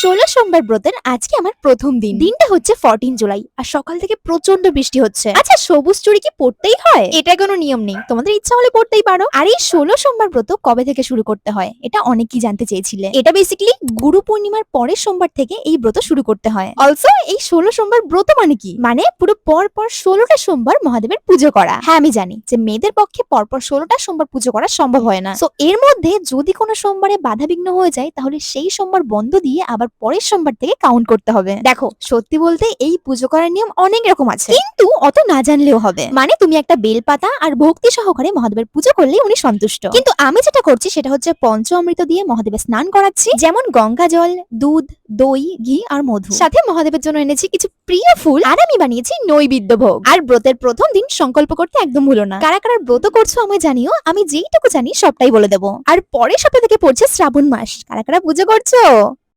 ষোলো সোমবার ব্রতের আজকে আমার প্রথম দিন। দিনটা হচ্ছে ফোরটিন জুলাই, আর সকাল থেকে প্রচণ্ড বৃষ্টি হচ্ছে। আচ্ছা সবুজ চুড়ি কি পড়তেই হয়? এটা কোনো নিয়ম নেই। তোমাদের ইচ্ছা হলে পড়তেই পারো। আর এই ষোলো সোমবার ব্রত কবে থেকে শুরু করতে হয়? এটা অনেকেই জানতে চেয়েছিলে। এটা বেসিক্যালি গুরু পূর্ণিমার পরের সোমবার থেকে এই ব্রত শুরু করতে হয়। অলসো এই ষোলো সোমবার ব্রত মানে কি? মানে পুরো পর পর ষোলোটা সোমবার মহাদেবের পুজো করা। হ্যাঁ আমি জানি যে মেয়েদের পক্ষে পরপর ষোলোটা সোমবার পুজো করা সম্ভব হয় না। তো এর মধ্যে যদি কোনো সোমবারে বাধা বিঘ্ন হয়ে যায়, তাহলে সেই সোমবার বন্ধ দিয়ে আবার পরের সোমবার থেকে কাউন্ট করতে হবে। দেখো, সত্যি বলতে এই পুজো করার নিয়ম অনেক রকম আছে। কিন্তু অত না জানলেও হবে। মানে তুমি একটা বেলপাতা আর ভক্তি সহকারে মহাদেবের পুজো করলেই উনি সন্তুষ্ট। কিন্তু আমি যেটা করছি সেটা হচ্ছে পঞ্চ অমৃত দিয়ে মহাদেবের স্নান করাচ্ছি। যেমন গঙ্গা জল, দুধ, দই, ঘি আর মধু। সাথে মহাদেবের জন্য এনেছি কিছু প্রিয় ফুল আর আমি বানিয়েছি নৈবেদ্য ভোগ। আর ব্রতের প্রথম দিন সংকল্প করতে একদম ভুলো না। কারা কারা ব্রত করছ আমায় জানিও, আমি যেইটুকু জানি সবটাই বলে দেবো। আর পরের সপ্তাহ থেকে পড়ছে শ্রাবণ মাস। কারা কারা পুজো করছ?